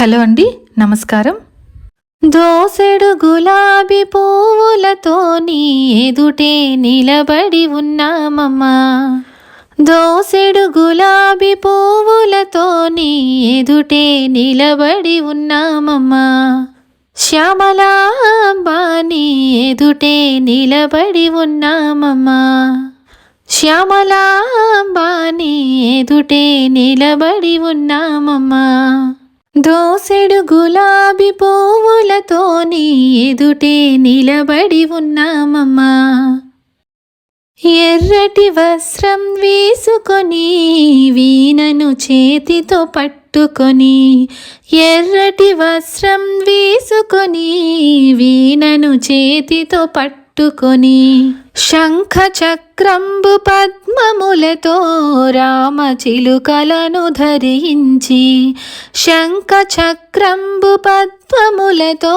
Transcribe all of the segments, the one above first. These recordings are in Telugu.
హలో అండి నమస్కారం. దోసెడు గులాబీ పువ్వులతో నీ ఎదుటే నిలబడి ఉన్నామమ్మా. దోసెడు గులాబీ పువ్వులతో నీ ఎదుటే నిలబడి ఉన్నామమ్మా. శ్యామలాంబా నీ ఎదుటే నిలబడి ఉన్నామమ్మా. శ్యామలాంబా నీ ఎదుటే నిలబడి ఉన్నామమ్మా. దోసెడు గులాబీ పువ్వులతో నీ ఎదుటే నిలబడి ఉన్నామమ్మా. ఎర్రటి వస్త్రం వేసుకొని వీణను చేతితో పట్టుకొని ఎర్రటి వస్త్రం వేసుకొని వీణను చేతితో పట్టు పట్టుకొని శంఖ చక్రంబు పద్మములతో రామ చిలుకలను ధరించి శంఖ చక్రంబు పద్మములతో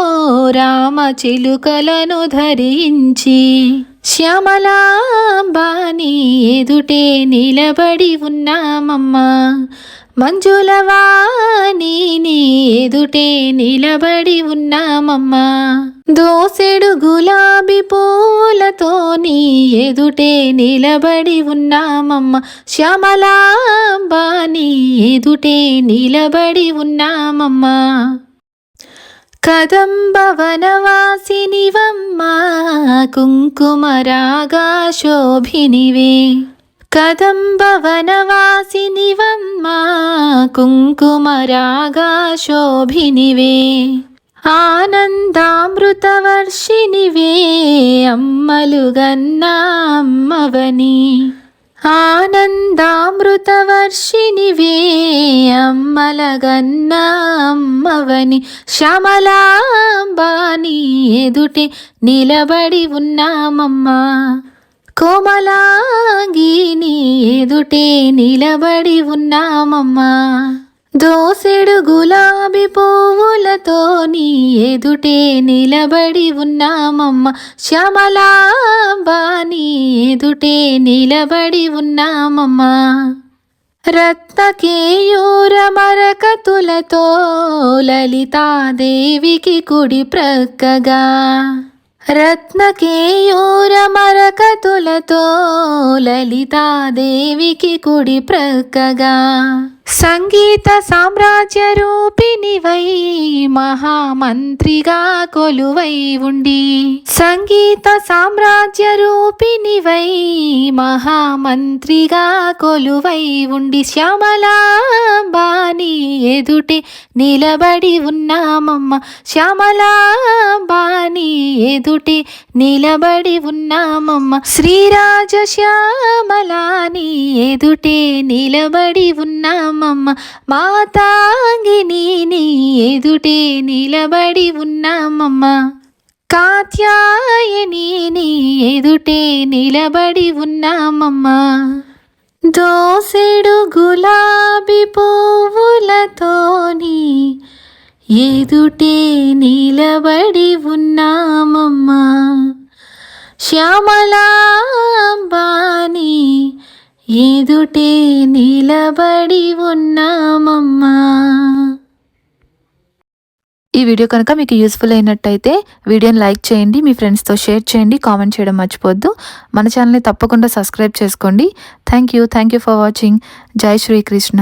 రామ చిలుకలను ధరించి శ్యామలాంబాని ఎదుటే నిలబడి ఉన్నామమ్మా. మంజులవాణి ఎదుటే నిలబడి ఉన్నామమ్మా. దోసెడు గులాబీ పూలతో నీ ఎదుటే నిలబడి ఉన్నామమ్మ. శ్యామలాంబా నీ ఎదుటే నిలబడి ఉన్నామమ్మా. కదంబవనవాసినివమ్మ కుంకుమరాగా శోభినివే. కదంబవనవాసినివమ్మ కుంకుమరాగా శోభినివే ఆనందామృతవర్షినివే అమ్మలుగన్నా అమ్మవని ఆనందామృతవర్షినివే అమ్మలగన్న అమ్మవని శ్యామలాంబాని ఎదుటే నిలబడి ఉన్నామమ్మా. కోమలాంగిని ఎదుటే నిలబడి ఉన్నామమ్మా. దోసెడు గులాబీ పువ్వులతో నీ ఎదుటే నిలబడి ఉన్నామమ్మ. శ్యామలాంబా నీ ఎదుటే నిలబడి ఉన్నామమ్మ. రత్నకేయూర మరకతులతో లలితాదేవికి కుడి ప్రక్కగా రత్నకేయూర మరకతులతో లలితాదేవికి కుడి ప్రక్కగా. సంగీత సామ్రాజ్య రూపిణివై మహామంత్రిగా కొలువై ఉండి. సంగీత సామ్రాజ్య రూపిణివై మహామంత్రిగా కొలువై ఉండి. శ్యామలాంబానీ ఎదుటే నిలబడి ఉన్నామమ్మ. శ్యామలాంబాని ఎదుటే నిలబడి ఉన్నామమ్మ. శ్రీరాజ శ్యామలాని ఎదుటే నిలబడి ఉన్నామమ్మ. మాతాంగిని ఎదుటే నిలబడి ఉన్నామమ్మ. కాత్యాయని ఎదుటే నిలబడి ఉన్నామమ్మా. దోసెడు గులాబీ పువ్వులతోని ఎదుటే నిలబడి ఉన్నామమ్మా. శ్యామలాంబాని ఎదుటే నిలబడి ఉన్నామమ్మా. ఈ వీడియో కనుక మీకు యూస్ఫుల్ అయినట్టయితే వీడియోని లైక్ చేయండి మీ ఫ్రెండ్స్తో షేర్ చేయండి కామెంట్ చేయడం మర్చిపోద్దు మన ఛానల్ని తప్పకుండా సబ్స్క్రైబ్ చేసుకోండి. Thank you thank you for watching జై శ్రీకృష్ణ